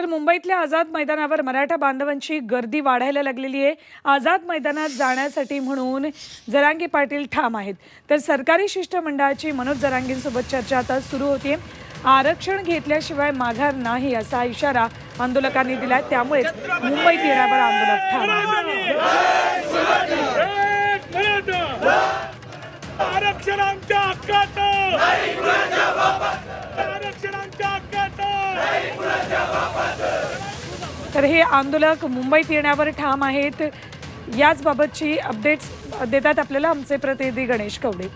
तर मुंबईतल्या आझाद मैदानावर मराठा बांधवांची गर्दी वाढायला लागलेली आहे. आझाद मैदानात जाण्यासाठी म्हणून जरांगे पाटील ठाम आहेत. तर सरकारी शिष्टमंडळाची मनोज जरांगींसोबत चर्चा आता सुरू होते आरक्षण घेतल्याशिवाय माघार नाही असा इशारा आंदोलकांनी दिला त्यामुळेच मुंबईत येण्यावर आंदोलक ठाम आरक्षण आमच्या हक्काचं आरक्षण आमच्या हक्काचं तर हे आंदोलक मुंबईत येण्यावर ठाम आहेत. याचबाबतची अपडेट्स देतात आपल्याला आमचे प्रतिनिधी गणेश कवडे.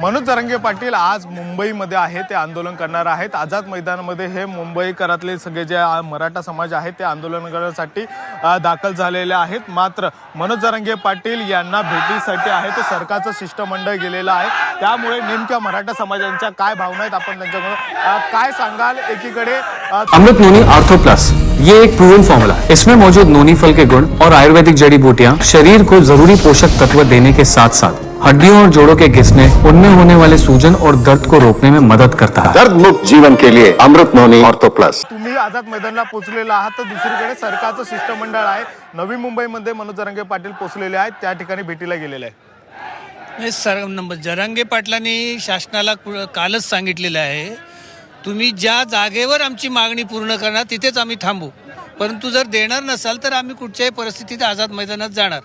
मनोज जरंगे पाटील आज मुंबईमध्ये आहे ते आंदोलन करणार आहेत. आझाद मैदानामध्ये हे मुंबईकरातले सगळे जे मराठा समाज आहे ते आंदोलन करण्यासाठी दाखल झालेले आहेत. मात्र मनोज जरंगे पाटील यांना भेटीसाठी आहे ते सरकारचं शिष्टमंडळ गेलेलं आहे. त्यामुळे नेमक्या मराठा समाजांच्या काय भावना आहेत आपण त्यांच्याकडून काय सांगाल? एकीकडे अमृत नोनी आर्थो प्लस ये एक प्रूवन फॉर्मूला है। इसमें मौजूद नोनी फल के गुण और आयुर्वेदिक जड़ी बूटियाँ शरीर को जरूरी पोषक तत्व देने के साथ साथ हड्डियों और जोड़ों के घिसने उनमें होने वाले सूजन और दर्द को रोकने में मदद करता है। दर्द मुक्त जीवन के लिए अमृत नोनी ऑर्थो प्लस। तुम्ही आझाद मैदानला पोहोचलेला आहात तर दुसरीकडे सरकारचं शिष्टमंडळ आहे. नवी मुंबईमध्ये मनोज जरंगे पाटील पोहोचलेले आहेत त्या ठिकाणी भेटीला गेलेले आहे नाही सर नंबर जरांगे पाटलांनी शासनाला कु- कालच सांगितलेलं आहे तुम्ही ज्या जागेवर आमची मागणी पूर्ण करणार तिथेच आम्ही थांबू. परंतु जर देणार नसाल तर आम्ही कुठच्याही परिस्थितीत आझाद मैदानात जाणार.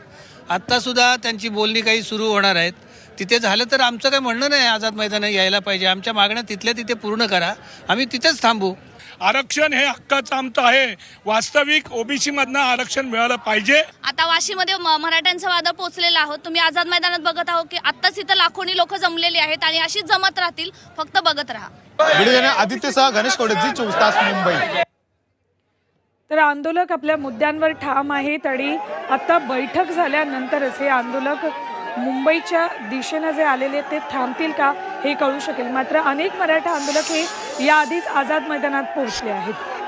आत्तासुद्धा त्यांची बोलणी काही सुरू होणार आहेत. तिथे झालं तर आमचं काही म्हणणं नाही आझाद मैदानात यायला पाहिजे. आमच्या मागण्या तिथल्या तिथे पूर्ण करा. आम्ही तिथेच थांबू. आरक्षण हे हक्काचं आमचं आहे. वास्तविक ओबीसी मधनं आरक्षण मिळालं पाहिजे. आता वाशीमध्ये मराठ्यांचं वादळ पोहोचलेलं आहोत. तुम्ही आझाद मैदानात बघत आहोत की आत्ताच इथं लाखोनी लोक जमलेली आहेत आणि अशीच जमत राहतील. फक्त बघत राहा. व्हिडिओने आदित्यसह गणेश कोडे जी चोवीस तास मुंबई. तर आंदोलक आपल्या मुद्द्यांवर ठाम आहेत आणि आता बैठक झाल्यानंतरच हे आंदोलक मुंबईच्या दिशेनं जे आलेले ते थांबतील का हे कळू शकेल. मात्र अनेक मराठा आंदोलक हे याआधीच आझाद मैदानात पोहोचले आहेत.